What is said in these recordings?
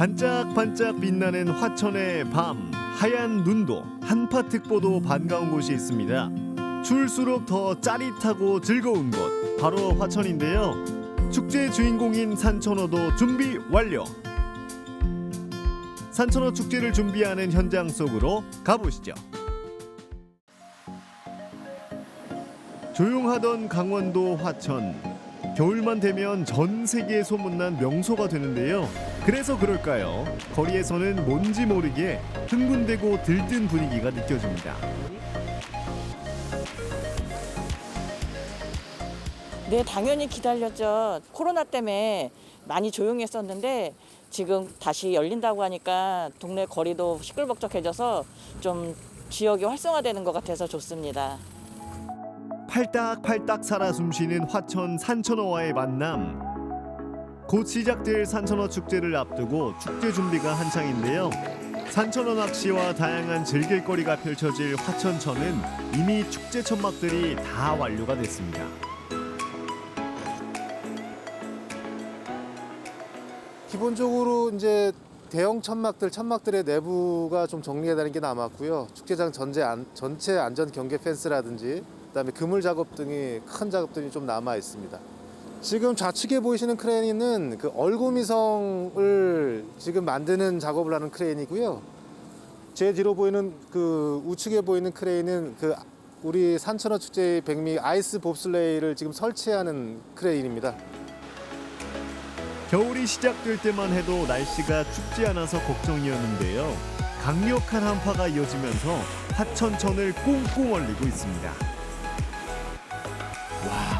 반짝반짝 빛나는 화천의 밤 하얀 눈도 한파특보도 반가운 곳이 있습니다. 추울수록 더 짜릿하고 즐거운 곳 바로 화천인데요. 축제 주인공인 산천어도 준비 완료. 산천어 축제를 준비하는 현장 속으로 가보시죠. 조용하던 강원도 화천. 겨울만 되면 전 세계에 소문난 명소가 되는데요. 그래서 그럴까요? 거리에서는 뭔지 모르게 흥분되고 들뜬 분위기가 느껴집니다. 네, 당연히 기다렸죠. 코로나 때문에 많이 조용했었는데 지금 다시 열린다고 하니까 동네 거리도 시끌벅적해져서 좀 지역이 활성화되는 것 같아서 좋습니다. 팔딱팔딱 살아 숨쉬는 화천 산천어와의 만남. 곧 시작될 산천어 축제를 앞두고 축제 준비가 한창인데요. 산천어 낚시와 다양한 즐길거리가 펼쳐질 화천천은 이미 축제 천막들이 다 완료가 됐습니다. 기본적으로 이제 대형 천막들, 천막들의 내부가 좀 정리가 되는 게 남았고요. 축제장 전체, 안, 전체 안전 경계 펜스라든지 그다음에 그물 작업 등이 큰 작업들이 좀 남아 있습니다. 지금 좌측에 보이시는 크레인은 그 얼굴미성을 지금 만드는 작업을 하는 크레인이고요. 제 뒤로 보이는 그 우측에 보이는 크레인은 그 우리 산천어 축제의 백미 아이스 봅슬레이를 지금 설치하는 크레인입니다. 겨울이 시작될 때만 해도 날씨가 춥지 않아서 걱정이었는데요. 강력한 한파가 이어지면서 하천천을 꽁꽁 얼리고 있습니다.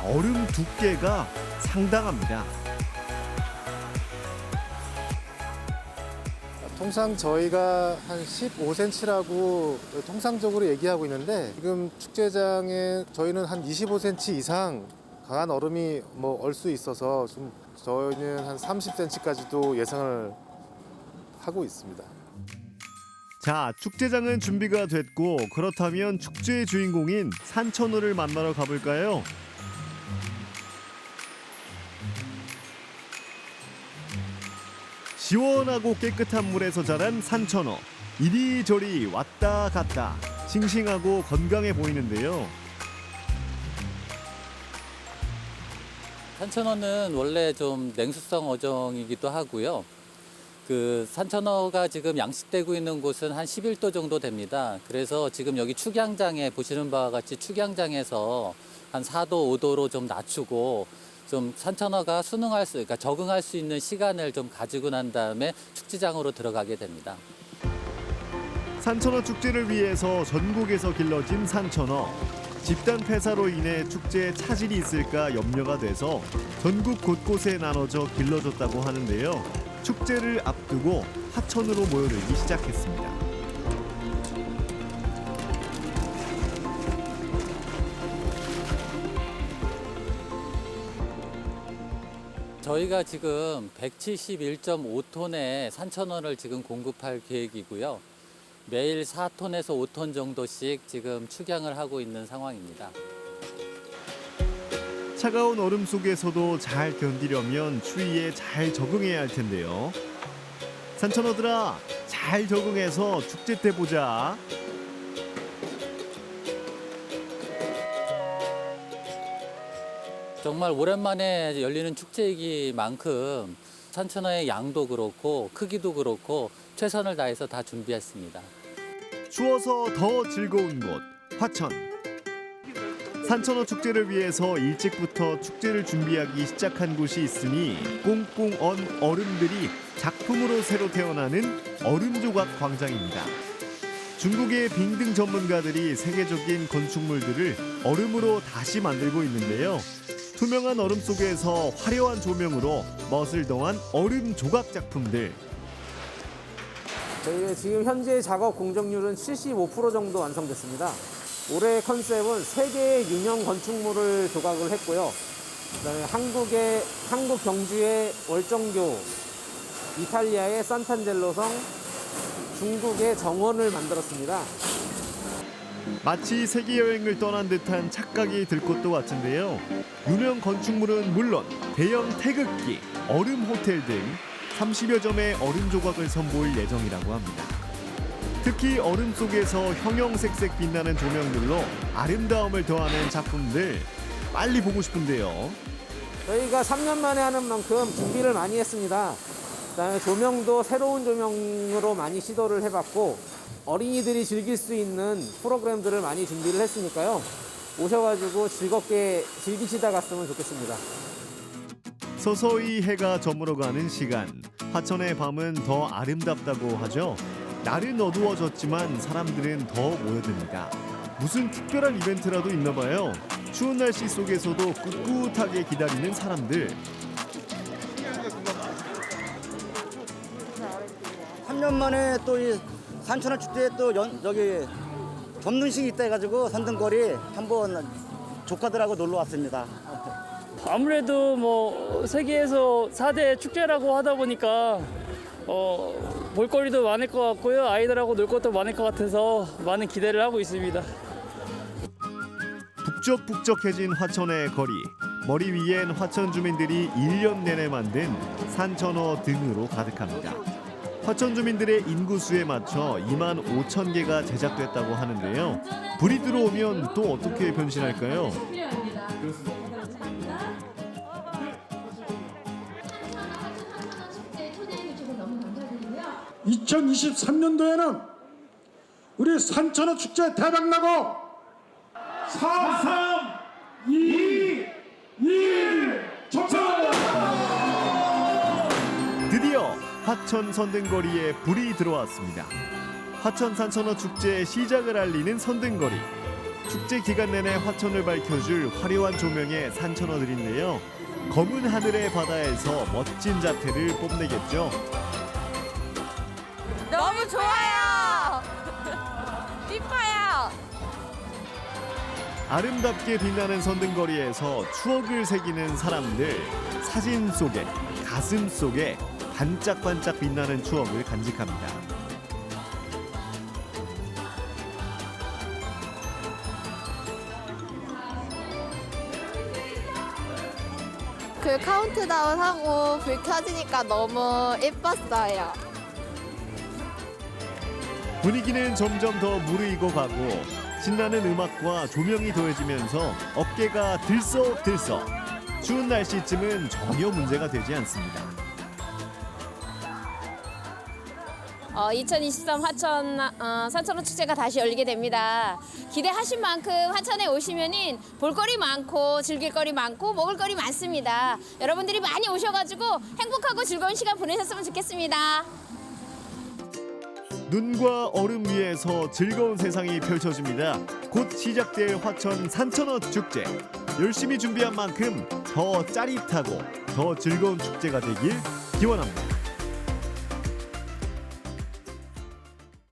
와, 얼음 두께가 상당합니다. 통상 저희가 한 15cm라고 통상적으로 얘기하고 있는데 지금 축제장에 저희는 한 25cm 이상 강한 얼음이 뭐 얼 수 있어서 좀 저희는 한 30cm까지도 예상을 하고 있습니다. 자, 축제장은 준비가 됐고 그렇다면 축제의 주인공인 산천어를 만나러 가볼까요? 시원하고 깨끗한 물에서 자란 산천어. 이리저리 왔다 갔다 싱싱하고 건강해 보이는데요. 산천어는 원래 좀 냉수성 어종이기도 하고요. 그 산천어가 지금 양식되고 있는 곳은 한 11도 정도 됩니다. 그래서 지금 여기 축양장에 보시는 바와 같이 축양장에서 한 4도, 5도로 좀 낮추고 좀 산천어가 순응할 수, 그러니까 적응할 수 있는 시간을 좀 가지고 난 다음에 축지장으로 들어가게 됩니다. 산천어 축제를 위해서 전국에서 길러진 산천어. 집단 폐사로 인해 축제에 차질이 있을까 염려가 돼서 전국 곳곳에 나눠져 길러졌다고 하는데요. 축제를 앞두고 하천으로 모여들기 시작했습니다. 저희가 지금 171.5톤의 산천어를 지금 공급할 계획이고요. 매일 4톤에서 5톤 정도씩 지금 축양을 하고 있는 상황입니다. 차가운 얼음 속에서도 잘 견디려면 추위에 잘 적응해야 할 텐데요. 산천어들아, 잘 적응해서 축제 때 보자. 정말 오랜만에 열리는 축제이기만큼 산천어의 양도 그렇고 크기도 그렇고 최선을 다해서 다 준비했습니다. 추워서 더 즐거운 곳 화천 산천어 축제를 위해서 일찍부터 축제를 준비하기 시작한 곳이 있으니 꽁꽁 언 얼음들이 작품으로 새로 태어나는 얼음 조각 광장입니다. 중국의 빙등 전문가들이 세계적인 건축물들을 얼음으로 다시 만들고 있는데요. 투명한 얼음 속에서 화려한 조명으로 멋을 더한 얼음 조각 작품들 저희의 지금 현재 작업 공정률은 75% 정도 완성됐습니다. 올해 컨셉은 세계의 유명 건축물을 조각을 했고요. 그다음에 한국의 한국 경주의 월정교, 이탈리아의 산탄젤로성, 중국의 정원을 만들었습니다. 마치 세계 여행을 떠난 듯한 착각이 들 것도 같은데요. 유명 건축물은 물론 대형 태극기, 얼음 호텔 등 30여 점의 얼음 조각을 선보일 예정이라고 합니다. 특히 얼음 속에서 형형색색 빛나는 조명들로 아름다움을 더하는 작품들 빨리 보고 싶은데요. 저희가 3년 만에 하는 만큼 준비를 많이 했습니다. 그다음에 조명도 새로운 조명으로 많이 시도를 해봤고 어린이들이 즐길 수 있는 프로그램들을 많이 준비를 했으니까요. 오셔가지고 즐겁게 즐기시다 갔으면 좋겠습니다. 서서히 해가 저물어가는 시간. 화천의 밤은 더 아름답다고 하죠. 날은 어두워졌지만 사람들은 더 모여듭니다. 무슨 특별한 이벤트라도 있나 봐요. 추운 날씨 속에서도 꿋꿋하게 기다리는 사람들. 3년 만에 또 이 산천어 축제에 또 연, 여기 점등식이 있다 해가지고 선등거리 한번 조카들하고 놀러 왔습니다. 아무래도 뭐 세계에서 4대 축제라고 하다 보니까 어, 볼거리도 많을 것 같고요. 아이들하고 놀 것도 많을 것 같아서 많은 기대를 하고 있습니다. 북적북적해진 화천의 거리. 머리 위엔 화천 주민들이 1년 내내 만든 산천어 등으로 가득합니다. 화천 주민들의 인구수에 맞춰 2만 5천 개가 제작됐다고 하는데요. 불이 들어오면 또 어떻게 변신할까요? 2023년도에는 우리 산천어 축제 대박 나고 4, 3, 2, 화천 선등거리에 불이 들어왔습니다. 화천 산천어 축제의 시작을 알리는 선등거리. 축제 기간 내내 화천을 밝혀줄 화려한 조명의 산천어들인데요. 검은 하늘의 바다에서 멋진 자태를 뽐내겠죠. 너무 좋아요. 이뻐요. 아름답게 빛나는 선등거리에서 추억을 새기는 사람들. 사진 속에, 가슴 속에 반짝반짝 빛나는 추억을 간직합니다. 그 카운트다운 하고 불 켜지니까 너무 예뻤어요. 분위기는 점점 더 무르익어 가고 신나는 음악과 조명이 더해지면서 어깨가 들썩들썩 추운 날씨쯤은 전혀 문제가 되지 않습니다. 어, 2023 화천 어, 산천어 축제가 다시 열리게 됩니다. 기대하신 만큼 화천에 오시면은 볼거리 많고 즐길거리 많고 먹을거리 많습니다. 여러분들이 많이 오셔가지고 행복하고 즐거운 시간 보내셨으면 좋겠습니다. 눈과 얼음 위에서 즐거운 세상이 펼쳐집니다. 곧 시작될 화천 산천어 축제. 열심히 준비한 만큼 더 짜릿하고 더 즐거운 축제가 되길 기원합니다.